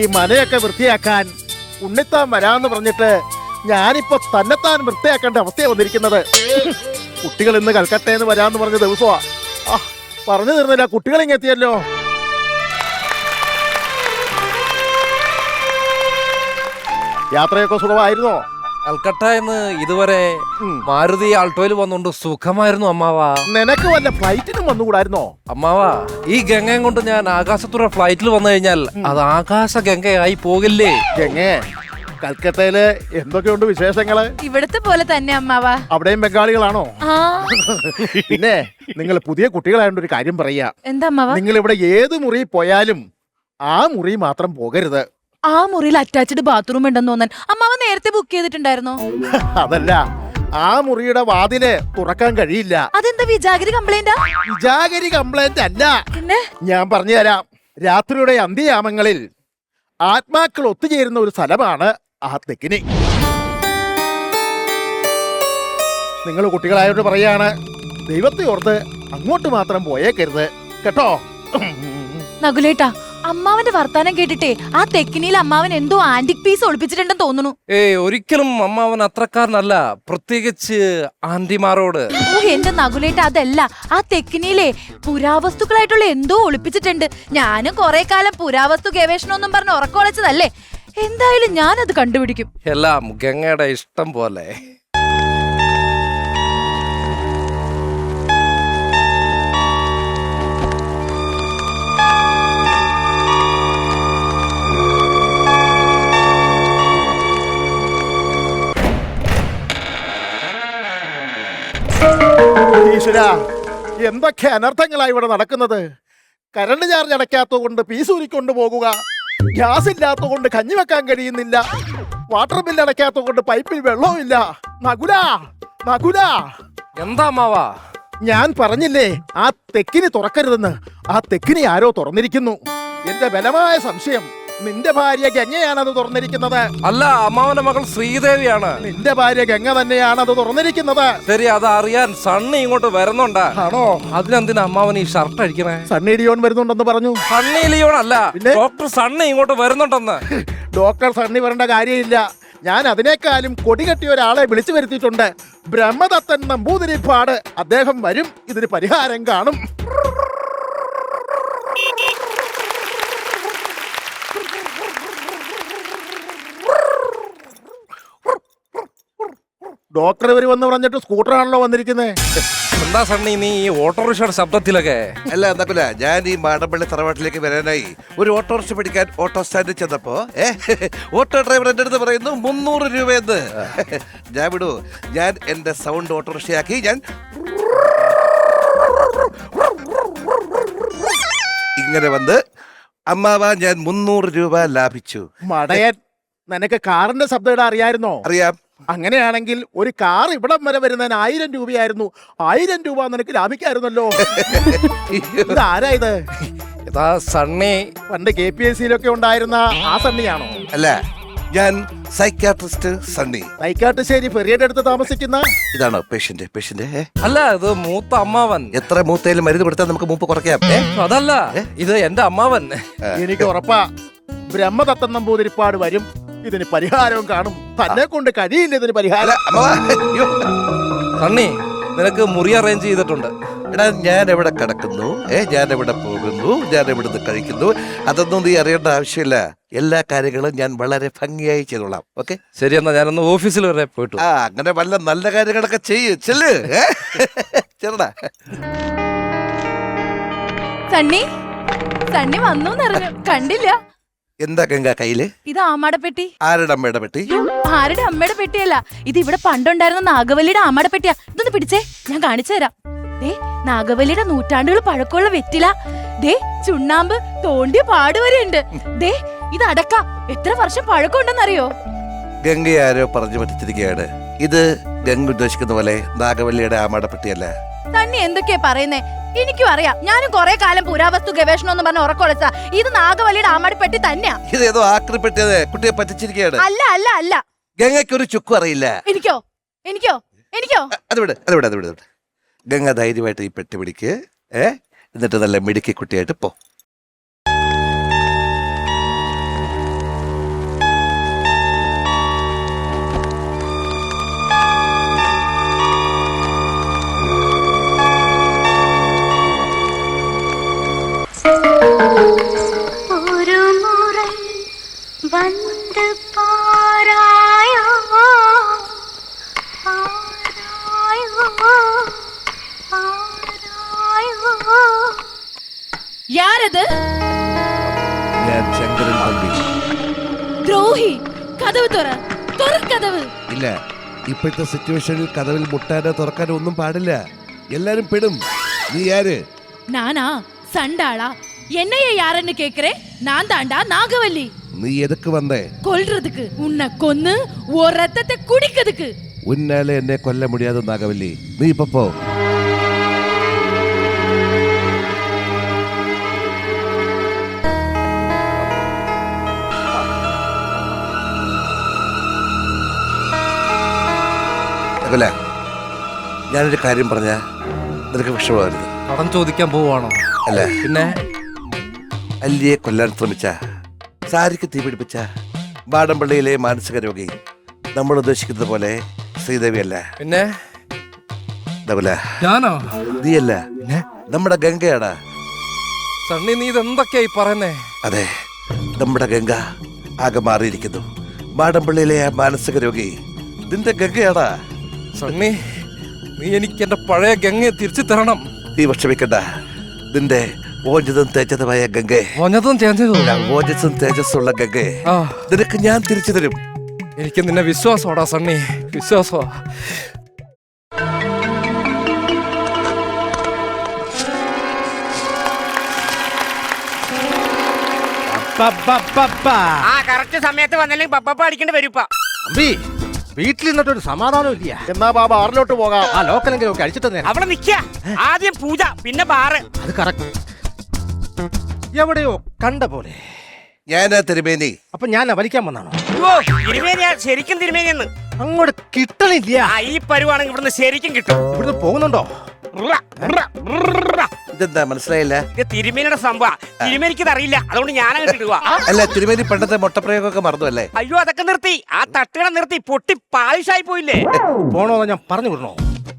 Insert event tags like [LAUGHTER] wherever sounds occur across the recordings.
ഈ മനയൊക്കെ വൃത്തിയാക്കാൻ ഉണ്ണിത്താൻ വരാന്ന് പറഞ്ഞിട്ട് ഞാനിപ്പോ തന്നെത്താൻ വൃത്തിയാക്കേണ്ട അവസ്ഥയാണ് വന്നിരിക്കുന്നത്. കുട്ടികൾ ഇന്ന് എന്ന് വരാന്ന് പറഞ്ഞ ദിവസമാ. ആ പറഞ്ഞു തീർന്നില്ല കുട്ടികൾ ഇങ്ങെത്തിയല്ലോ യാത്രയൊക്കെ സുഖമായിരുന്നോ? കൽക്കട്ട എന്ന് ഇതുവരെ. മാരുതി ആൾട്ടോയിൽ വന്നുകൊണ്ട് സുഖമായിരുന്നു അമ്മാവാ. നിനക്ക് വല്ല ഫ്ലൈറ്റിനും വന്നുകൂടായിരുന്നോ? അമ്മാവാ ഈ ഗംഗയും കൊണ്ട് ഞാൻ ആകാശത്തൂടെ ഫ്ലൈറ്റിൽ വന്നു കഴിഞ്ഞാൽ അത് ആകാശ ഗംഗയായി പോകില്ലേ? ഗംഗ കൽക്കട്ടയിൽ എന്തൊക്കെയുണ്ട് വിശേഷങ്ങൾ? ഇവിടത്തെ പോലെ തന്നെ അമ്മാവാ. അവിടെയും ബംഗാളികളാണോ? ആ. പിന്നെ നിങ്ങൾ പുതിയ കുട്ടികളായതുകൊണ്ട് ഒരു കാര്യം പറയാ. എന്താ അമ്മാവാ? നിങ്ങൾ ഇവിടെ ഏത് മുറി പോയാലും ആ മുറി മാത്രം പോകരുത്. ആ മുറിയിൽ അറ്റാച്ച്ഡ് ബാത്റൂം ഉണ്ടെന്ന് തോന്നാൻ അമ്മാവ് നേരത്തെ ബുക്ക് ചെയ്തിട്ടുണ്ടായിരുന്നോ? [LAUGHS] അതല്ല ആ മുറിയുടെ വാതിൽ തുറക്കാൻ കഴിയില്ല. അതെന്താ വിജാഗിരി കംപ്ലൈന്റാ വിജാഗരി കംപ്ലൈന്റ് അല്ല. പിന്നെ? ഞാൻ പറഞ്ഞുതരാം രാത്രിയുടെ അന്ത്യയാമങ്ങളിൽ ആത്മാക്കൾ ഒത്തുചേരുന്ന ഒരു സ്ഥലമാണ് ആ തെക്കിനി. നിങ്ങൾ കുട്ടികളായോട് പറയാണ് ദൈവത്തെ ഓർത്ത് അങ്ങോട്ട് മാത്രം പോയേക്കരുത്. കേട്ടോ? നകുലേട്ടാ അമ്മാവന്റെ വർത്താനം കേട്ടിട്ടേ ആ തെക്കിനിയിൽ അമ്മാവൻ എന്തോ ആന്റിക് പീസ് ഒളിപ്പിച്ചിട്ടുണ്ടെന്ന് തോന്നുന്നു. ഏയ് ഒരിക്കലും അമ്മാവൻ അത്രക്കാരനല്ല. പ്രത്യേകിച്ച് ആന്റിമാരോട്. ഓ എന്റെ നകുലേട്ട അതല്ല. ആ തെക്കിനിയിലെ പുരാവസ്തുക്കളായിട്ടുള്ള എന്തോ ഒളിപ്പിച്ചിട്ടുണ്ട്. ഞാനും കുറെ കാലം പുരാവസ്തു ഗവേഷണം ഒന്നും പറഞ്ഞ് ഉറക്കമുളച്ചതല്ലേ എന്തായാലും ഞാനത് കണ്ടുപിടിക്കും. എല്ലാം ഗംഗയുടെ ഇഷ്ടം പോലെ. ഈശ്വര എന്തൊക്കെ അനർത്ഥങ്ങളായി ഇവിടെ നടക്കുന്നത്? കരണ്ട് ചാർജ് അടയ്ക്കാത്തത് കൊണ്ട് പീസ് ഉരിക്കൊണ്ട് പോകുക ഗ്യാസ് ഇല്ലാത്തത് കൊണ്ട് കഞ്ഞി വെക്കാൻ കഴിയുന്നില്ല വാട്ടർ ബില്ല് അടയ്ക്കാത്തത് കൊണ്ട് പൈപ്പിൽ വെള്ളവുമില്ല നകുല നകുല. എന്താ മാവ? ഞാൻ പറഞ്ഞില്ലേ ആ തെക്കിനി തുറക്കരുതെന്ന്. ആ തെക്കിനി ആരോ തുറന്നിരിക്കുന്നു. എന്റെ ബലമായ സംശയം. നിന്റെ ഭാര്യ ഗംഗയാണത് തുറന്നിരിക്കുന്നത്. അല്ല അമ്മാവന്റെ മകൾ ശ്രീദേവിയാണ്. നിന്റെ ഭാര്യ ഗംഗ അത് തുറന്നിരിക്കുന്നത്. ശരി അത് അറിയാൻ സണ്ണി ഇങ്ങോട്ട് വരുന്നുണ്ട്. ആണോ? അതിനെന്തിനാ അമ്മാവൻ ഈ ഷർട്ട് അടിക്കണേ സണ്ണി ലിയോൺ വരുന്നുണ്ടെന്ന് പറഞ്ഞു. സണ്ണി ലിയോൺ അല്ല ഡോക്ടർ സണ്ണി ഇങ്ങോട്ട് വരുന്നുണ്ടെന്ന്. ഡോക്ടർ സണ്ണി വരേണ്ട കാര്യമില്ല. ഞാൻ അതിനേക്കാളും കൊടി കെട്ടിയ ഒരാളെ വിളിച്ചു വരുത്തിയിട്ടുണ്ട്. ബ്രഹ്മദത്തൻ നമ്പൂതിരിപ്പാട്. അദ്ദേഹം വരും ഇതിന് പരിഹാരം കാണും. ഡോക്ടർ ഇവർ വന്ന് പറഞ്ഞിട്ട് സ്കൂട്ടറാണല്ലോ വന്നിരിക്കുന്നത് എന്താ സണ്ണി നീ ഈ ഓട്ടോറിക്ഷയുടെ ശബ്ദത്തിലൊക്കെ? അല്ല നകുല ഞാൻ ഈ മാടമ്പള്ളി തറവാട്ടിലേക്ക് വരാനായി ഒരു ഓട്ടോറിക്ഷ പിടിക്കാൻ ഓട്ടോ സ്റ്റാൻഡിൽ ചെന്നപ്പോ ഏ ഓട്ടോ ഡ്രൈവർ എന്റെ അടുത്ത് പറയുന്നു മുന്നൂറ് രൂപയെന്ന്. ഞാൻ വിടൂ ഞാൻ എന്റെ സൗണ്ട് ഓട്ടോറിക്ഷയാക്കി ഞാൻ ഇങ്ങനെ വന്ന് അമ്മാവ ഞാൻ മുന്നൂറ് രൂപ ലാഭിച്ചു. മടയൻ നിനക്ക് കാറിന്റെ ശബ്ദം ഇടാൻ അറിയായിരുന്നോ? അറിയാം. അങ്ങനെയാണെങ്കിൽ ഒരു കാർ ഇവിടം വരെ വരുന്നതിന് ആയിരം രൂപയായിരുന്നു. ആയിരം രൂപ നിനക്ക് ലാഭിക്കായിരുന്നല്ലോ. ഇത് ആരാ ഇത് ഇതാ സണ്ണി. പണ്ട് കെ പി എസ് സിയിലൊക്കെ ഉണ്ടായിരുന്ന ആ സണ്ണിയാണോ? അല്ല ഞാൻ സൈക്കാട്രിസ്റ്റ് സണ്ണി. തൈക്കാട്ടുശ്ശേരി ഫെറിയുടെ അടുത്ത് താമസിക്കുന്ന? ഇതാണ് പേഷ്യന്റ് പേഷ്യന്റ് അല്ല ഇത് മൂത്ത അമ്മാവൻ. എത്ര മൂത്തേലും മരുന്ന് കൊടുത്താൽ നമുക്ക് മൂപ്പ് കുറയ്ക്കാം? അതല്ല ഇത് എന്റെ അമ്മാവൻ. എനിക്ക് ഉറപ്പാ ബ്രഹ്മദത്തൻ നമ്പൂതിരിപ്പാട് വരും. ഇതിന് പരിഹാരവും കാണും. തന്നെ കൊണ്ട് കഴിയില്ല ഇതിന് പരിഹാരം. സണ്ണി നിനക്ക് മുറി അറേഞ്ച് ചെയ്തിട്ടുണ്ട്. എടാ ഞാൻ എവിടെ കിടക്കുന്നു? ഏ ഞാൻ എവിടെ പോകുന്നു? ഞാൻ എവിടുന്ന് കഴിക്കുന്നു? അതൊന്നും നീ അറിയേണ്ട ആവശ്യമില്ല. എല്ലാ കാര്യങ്ങളും ഞാൻ വളരെ ഭംഗിയായി ചെയ്തോളാം. ഓക്കെ? ശരി എന്നാ ഞാനൊന്ന് ഓഫീസിൽ വരെ പോയിട്ടു. ആ അങ്ങനെ വല്ല നല്ല കാര്യങ്ങളൊക്കെ ചെയ്യ്. ചെല്ല്? ചെറുടാ സണ്ണി സണ്ണി വന്നു കണ്ടില്ല. എന്താ ഗംഗ കയ്യിൽ? ഇത് ആമാടെ പെട്ടി. ആരുടെ അമ്മയുടെ പെട്ടി? ആരുടെ അമ്മയുടെ പെട്ടിയല്ല. ഇത് ഇവിടെ പണ്ടുണ്ടായിരുന്ന നാഗവല്ലിയുടെ ആമാട പെട്ടിയാ. ഇതൊന്ന് പിടിച്ചേ ഞാൻ കാണിച്ചു തരാം. ദേ നാഗവല്ലിയുടെ നൂറ്റാണ്ടുകൾ പഴക്കമുള്ള വെറ്റില. ദേ ചുണ്ണാമ്പ് തോണ്ടി പാടുവരെയുണ്ട്. ദേ ഇത് അടക്ക. എത്ര വർഷം പഴക്കമുണ്ടെന്നറിയോ? ഗംഗ ആരോ പറഞ്ഞു പറ്റിച്ചിരിക്കുകയാണ്. ഇത് ഗംഗ ഉദ്ദേശിക്കുന്ന പോലെ നാഗവല്ലിയുടെ ആമാടപ്പെട്ടിയല്ല പെട്ടിയല്ല തന്നെ എന്തൊക്കെയാ പറയുന്നേ? എനിക്കും അറിയാം. ഞാനും കുറെ കാലം പുരാവസ്തു ഗവേഷണം എന്ന് പറഞ്ഞ ഉറക്കൊളച്ച ഇത് നാഗവല്ലിയുടെ ആമാടി പെട്ടി തന്നെയാ. ഇത് ഏതോ ആക്രിപ്പെട്ടിയത് കുട്ടിയെ പറ്റിച്ചിരിക്കുകയാണ് അല്ല അല്ല അല്ല. ഗംഗയ്ക്ക് ഒരു ചുക്കും അറിയില്ല. എനിക്കോ? എനിക്കോ? എനിക്കോ? അതവിടെ അതവിടെ അതവിടെ അത് വിട് അത് വിട് അത് വിട്. ഗംഗ ധൈര്യമായിട്ട് ഈ പെട്ടി പിടിക്ക്. ഏ? എന്നിട്ട് നല്ല മിടുക്കി കുട്ടിയായിട്ട് പോ. ശങ്കരൻ തമ്പി ദ്രോഹി കഥവ് തുറ തുറക്കഥവ് ഇല്ല ഇപ്പോഴത്തെ സിറ്റുവേഷനിൽ കഥവിൽ മുട്ടാനോ തുറക്കാനോ ഒന്നും പാടില്ല എല്ലാരും പെടും നീ ആര് நானா சண்டாளா என்னைய யாருன்னு கேக்குறே நான் தாண்டா நாகவல்லி നീ എതുക്ക് വന്നേ கொல்றதுக்கு உன்னை கொன்னு ஒரு ரத்தத்தை குடிக்கிறதுக்கு ഉന്നാലെ എന്നെ കൊല്ല മുടിയാതെ നാഗവല്ലി നീ ഇപ്പൊ പോ അകല ഞാനൊരു കാര്യം പറഞ്ഞ നിനക്ക് വിഷമമായിരുന്നു കടം ചോദിക്കാൻ പോവാണോ? അല്ലേ? പിന്നെ? അല്ലിയെ കൊല്ലാൻ ശ്രമിച്ച സാരിക്ക് തീ പിടിപ്പിച്ച വാടംപള്ളിയിലെ മാനസിക രോഗി നമ്മൾ ഉദ്ദേശിക്കുന്നത് പോലെ ശ്രീദേവി അല്ല. പിന്നെ? ഞാനോ? നീയല്ല. നമ്മുടെ ഗംഗയാടാ. സണ്ണി നീ ഇതെന്തൊക്കെയായി പറയുന്നേ? അതെ നമ്മുടെ ഗംഗ ആകെ മാറിയിരിക്കുന്നു. മാടമ്പള്ളിയിലെ ആ മാനസിക രോഗി നിന്റെ ഗംഗയാടാ. സണ്ണി നീ എനിക്ക് എന്റെ പഴയ ഗംഗയെ തിരിച്ചു തരണം. നീ വിഷമിക്കണ്ട. നിന്റെ ഓഞ്ഞതും തേജതുമായ ഗംഗെ. ഓഞ്ഞതും ചേഞ്ചതും ഓജസ്സും തേജസ്സുള്ള ഗംഗെ. നിനക്ക് ഞാൻ തിരിച്ചു തരും. എനിക്ക് നിന്നെ വിശ്വാസമാടാ സണ്ണി വിശ്വാസമാ. ആ കറക്റ്റ് സമയത്ത് വന്നില്ലെങ്കിൽ പപ്പ അടിക്കേണ്ടി വരും അമ്പി വീട്ടിൽ നിന്നിട്ട് ഒരു സമാധാനം ഇല്ല. എന്നാ ബാബ ആറിലോട്ട് പോകാം. ആ ലോക്കലെങ്കിലും ഒക്കെ അടിച്ചിട്ട് തന്നെ അവിടെ നിക്ക. ആദ്യം പൂജ പിന്നെ ബാറ്. അത് കറക്റ്റ് എവിടെയോ കണ്ട പോലെ. ഞാനാ തിരുമേനി. അപ്പൊ ഞാൻ വലിക്കാൻ വന്നാണോ? ഓ, തിരുമേനിയാ ശരിക്കും തിരുമേനിയെന്ന്. അങ്ങോട്ട് കിട്ടണില്ല. ആ ഈ പരുവാണെങ്കിൽ ഇവിടുന്ന് ശരിക്കും കിട്ടും. ഇവിടുന്ന് പോകുന്നുണ്ടോ? റുറ, റുറ, റുറ. ഇതെന്താ മനസ്സിലായില്ല? ഇത് തിരുമേനിയുടെ സംഭവം. തിരുമേനിക്ക് അറിയില്ല. അതുകൊണ്ട് ഞാൻ അങ്ങോട്ട് ഇടുക അല്ല തിരുമേനി പണ്ടത്തെ മുട്ടപ്രയോഗമൊക്കെ മറന്നു അല്ലേ? അയ്യോ അതൊക്കെ നിർത്തി. ആ തട്ടുകട നിർത്തി. പൊട്ടി പാളിഷായി പോയില്ലേ? പോണോന്ന് ഞാൻ പറഞ്ഞു വിടണോ?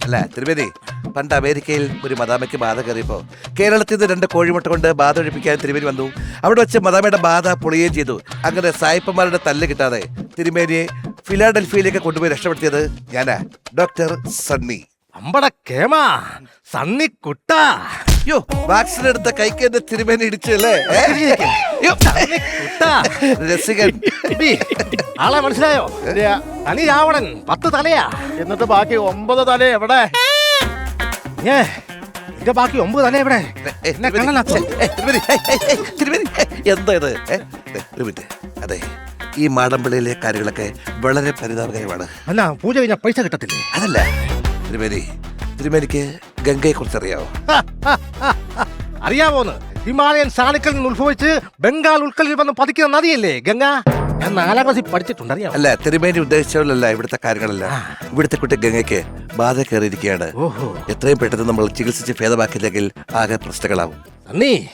അല്ല തിരുമേനി പണ്ട് അമേരിക്കയിൽ ഒരു മദാമയ്ക്ക് ബാധ കയറിയപ്പോ കേരളത്തിൽ നിന്ന് രണ്ട് കോഴിമുട്ട കൊണ്ട് ബാധ ഒഴിപ്പിക്കാൻ തിരുമേനി വന്നു. അവിടെ വെച്ച് മദാമയുടെ ബാധ പൊളിയുകയും ചെയ്തു. അങ്ങനെ സായിപ്പന്മാരുടെ തല്ല് കിട്ടാതെ തിരുമേനിയെ ഫിലാഡൽഫിയയിലേക്ക് കൊണ്ടുപോയി രക്ഷപ്പെടുത്തിയത് ഞാനാ. ഡോക്ടർ സണ്ണി. അമ്പട കേമ. സണ്ണി കുട്ട. യോ വാക്സിൻ എടുത്ത കൈക്ക് എന്റെ തിരുമേനി ഇടിച്ചല്ലേ രസികൻ. ആളെ മനസ്സിലായോ? തനി രാവണൻ പത്ത് തലയാ. എന്നിട്ട് ബാക്കി ഒമ്പത് തല എവിടെ? ഏ എന്റെ ബാക്കി ഒമ്പത് തല എവിടെ? എന്താ ഇത്? ദേ, ഒരു മിനിറ്റ്. അതെ. ഈ മാടമ്പള്ളിയിലെ കാര്യങ്ങളൊക്കെ വളരെ പരിതാപകരമാണ്. അല്ല പൂജ കഴിഞ്ഞാൽ പൈസ കിട്ടത്തില്ലേ? അതല്ല. തിരുമേനി തിരുമേനിക്ക് ഗംഗയെ കുറിച്ച് അറിയാവോ? അറിയാവോന്ന്? ഹിമാലയൻ സാണിക്കൽ നിന്ന് ഉത്ഭവിച്ച് ബംഗാൾ ഉൾക്കലിൽ വന്ന് പതിക്കുന്ന നദിയല്ലേ ഗംഗ? ഞാൻ നാലാം ക്ലാസ്സിൽ പഠിച്ചിട്ടുണ്ട് അറിയാം അല്ല തിരുമേനി ഉദ്ദേശിച്ചവരല്ല ഇവിടുത്തെ കാര്യങ്ങളല്ല. ഇവിടുത്തെ കുട്ടി ഗംഗയ്ക്ക് ബാധ കയറിയിരിക്കുകയാണ്. ഓഹോ. എത്രയും പെട്ടെന്ന് നമ്മൾ ചികിത്സിച്ച് ഭേദമാക്കിയില്ലെങ്കിൽ ആകെ പ്രശ്നങ്ങളാവും. നന്ദി.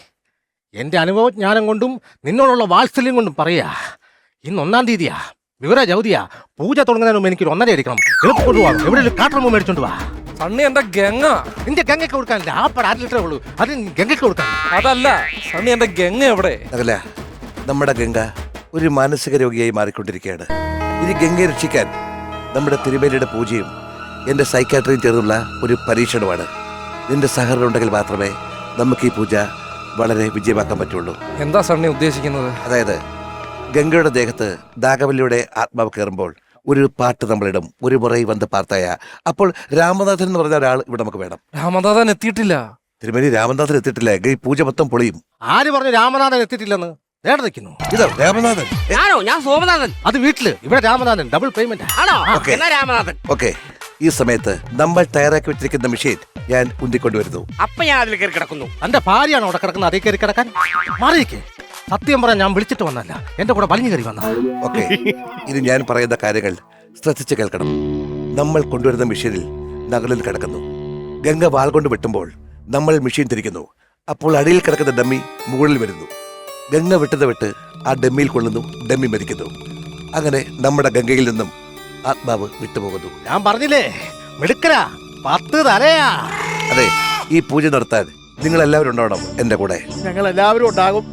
എന്റെ അനുഭവജ്ഞാനം കൊണ്ടും നിന്നോടുള്ള വാത്സല്യം കൊണ്ടും പറയാ. ഇന്ന് ഒന്നാം തീയതിയാ. വിവര ജൗതിയാ പൂജ തുടങ്ങുന്നതിന് മുമ്പ് എനിക്ക് ഒന്നര അടിക്കണം. എളുപ്പം എവിടെ ഒരു കാട്ടർ മുമ്പ് മേടിച്ചോണ്ട് വാ. സണ്ണി എന്റെ ഗംഗ? നിന്റെ ഗംഗയ്ക്ക് കൊടുക്കാനില്ല ആ പട അര ലിറ്ററേ ഉള്ളൂ. അത് ഗംഗയ്ക്ക് കൊടുക്കാൻ. അതല്ല. സണ്ണി എന്റെ ഗംഗ എവിടെ? അതല്ല നമ്മുടെ ഗംഗ ഒരു മാനസിക രോഗിയായി മാറിക്കൊണ്ടിരിക്കുകയാണ്. ഇനി ഗംഗയെ രക്ഷിക്കാൻ നമ്മുടെ തിരുമേനിയുടെ പൂജയും എന്റെ സൈക്കാട്രിയും ചേർന്നുള്ള ഒരു പരീക്ഷണമാണ് നിന്റെ സഹകരണം ഉണ്ടെങ്കിൽ മാത്രമേ നമുക്ക് ഈ പൂജ വളരെ വിജയമാക്കാൻ പറ്റുള്ളൂ. എന്താ സണ്ണി ഉദ്ദേശിക്കുന്നത്? അതായത് ഗംഗയുടെ ദേഹത്ത് ദാഗവല്ലിയുടെ ആത്മാവ് കയറുമ്പോൾ ഒരു പാട്ട് നമ്മളിടും. ഒരു മുറൈ വന്ന് പാർത്തായ അപ്പോൾ രാമനാഥൻ എന്ന് പറഞ്ഞ ഒരാൾ ഇവിടെ നമുക്ക് വേണം. രാമനാഥൻ എത്തിയിട്ടില്ല. തിരുമേനി രാമനാഥൻ എത്തിയിട്ടില്ല. ഗൈ ഈ പൂജ മൊത്തം പൊളിയും. ആര് പറഞ്ഞു രാമനാഥൻ എത്തിയിട്ടില്ലെന്ന്? നേടെ നിൽക്കുന്നു. ഇതോ രാമനാഥൻ. ഞാനോ? ഞാൻ സോമനാഥൻ. അത് വീട്ടിൽ. ഇവിടെ രാമനാഥൻ. ഡബിൾ പേയ്മെന്റ് ആണോ. എന്നാ രാമനാഥൻ? ഓക്കെ. ഈ സമയത്ത് നമ്മൾ തയ്യാറാക്കി വെച്ചിരിക്കുന്ന മെഷീൻ ഞാൻ ഉന്തിക്കൊണ്ടുവരുന്നു. അപ്പൊ ഞാൻ അതിൽ കയറി കിടക്കുന്നു. തന്റെ ഭാര്യയാണ് അവിടെ കിടക്കുന്നത്? അതേ കയറി കിടക്കാൻ? മാറിയിരിക്കെ. സത്യം പറയാൻ ഞാൻ വിളിച്ചിട്ട് വന്നല്ല എന്റെ കൂടെ വലിഞ്ഞു കയറി വന്ന. ഓക്കെ ഇനി ഞാൻ പറയുന്ന കാര്യങ്ങൾ ശ്രദ്ധിച്ച് കേൾക്കണം. നമ്മൾ കൊണ്ടുവരുന്ന മെഷീനിൽ നഗലിൽ കിടക്കുന്നു. ഗംഗ വാൾ കൊണ്ട് വെട്ടുമ്പോൾ നമ്മൾ മെഷീൻ തിരിക്കുന്നു. അപ്പോൾ അടിയിൽ കിടക്കുന്ന ഡമ്മി മുകളിൽ വരുന്നു. ഗംഗ വെട്ടുന്ന വെട്ട് ആ ഡമ്മിയിൽ കൊള്ളുന്നു ഡമ്മി മരിക്കുന്നു. അങ്ങനെ നമ്മുടെ ഗംഗയിൽ നിന്നും ആത്മാവ് വിട്ടുപോകുന്നു. ഞാൻ പറഞ്ഞില്ലേ മിടുക്കരാ പത്ത് തലയാ. അതെ ഈ പൂജ നടത്താൻ നിങ്ങൾ എല്ലാവരും ഉണ്ടാവണം എന്റെ കൂടെ. ഞങ്ങൾ എല്ലാവരും ഉണ്ടാകും.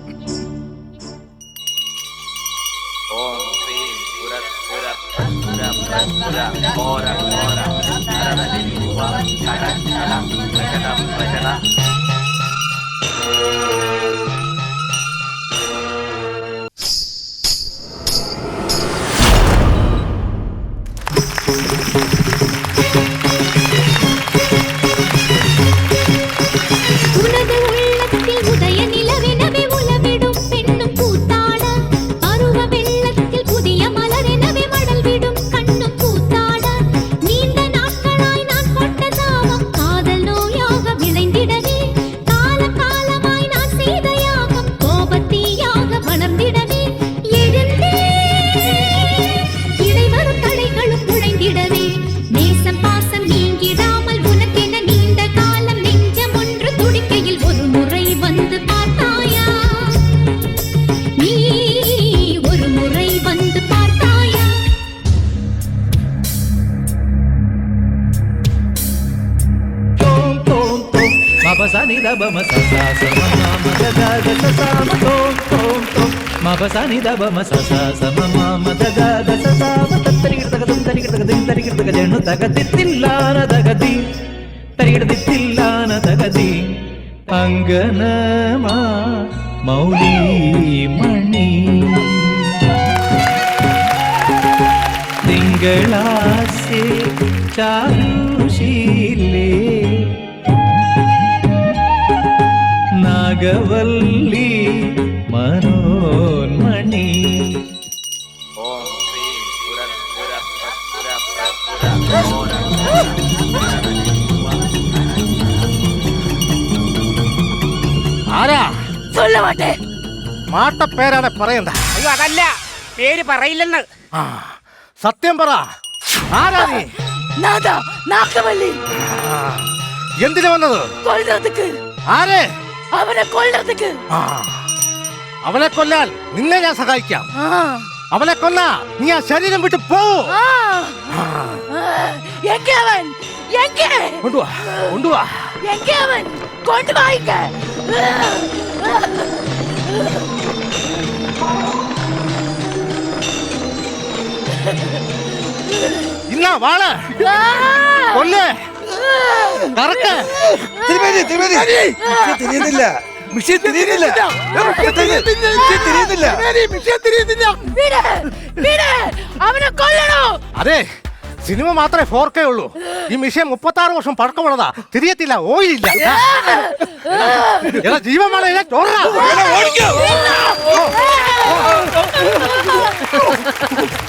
దబమ ససా సమ మమ గగ గ ససా మ తోం తోం తోం మప సని దబమ ససా సమ మమ గగ గ ససా మ తత్తరిగిడ తగ తుం తరిగిడ తగ దిం తరిగిడ తగ జను తగ దిత్తిల్లాన తగది తరిగిడ దిత్తిల్లాన తగది అంగనమా మౌలి మణి തിങ്കളാസെ ചാരുശീലേ രാഗവല്ലി മനോന്മണി. ആരാ? ചൊല്ലമാട്ടെ മാട്ടപ്പേരാണ് പറയണ്ട. അയ്യോ അതല്ല. പേര് പറയില്ലെന്ന്. ആ സത്യം പറ. ആരാ നീ? നാദാ നാക്കവല്ലി എന്തിനു വന്നത്? തൊഴിലത്തേക്ക് ആരെ? അവനെ കൊല്ലത്തേക്ക് അവനെ കൊല്ലാൻ നിന്നെ ഞാൻ സഹായിക്കാം. അവനെ കൊല്ല നീ ആ ശരീരം വിട്ട് പോവൂ. അവൻ കൊണ്ടുവാ കൊണ്ടുവാ. അവൻ കൊണ്ടുവായിക്ക ഇന്നാ വാൾ. കൊല്ലേ. തിരുമേനി തിരിയുന്നില്ല. മിഷീൻ തിരിയുന്നില്ല. തിരിയുന്നില്ല. അവനെ കൊല്ലണോ? അതെ സിനിമ മാത്രമേ ഫോർ കെ ഉള്ളൂ. ഈ മിഷൻ മുപ്പത്തി ആറ് വർഷം പഴക്കമുള്ളതാ. തിരിയത്തില്ല ഓയില്ല എടാ ജീവൻ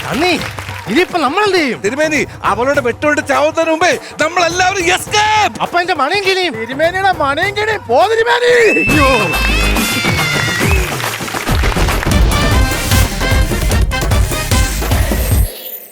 നന്ദി. ഇനിയിപ്പൊ നമ്മൾ എന്ത് ചെയ്യും? തിരുമേനി അവളുടെ വെട്ടോട്ട് ചാവുന്നതിന് മുമ്പേ നമ്മൾ എല്ലാവരും എസ്കേപ്പ് അപ്പൊ എന്റെ മണിയും കിണിയും തിരുമേനിയുടെ മണിയും കിണിയും പോ തിരുമേനി. അയ്യോ.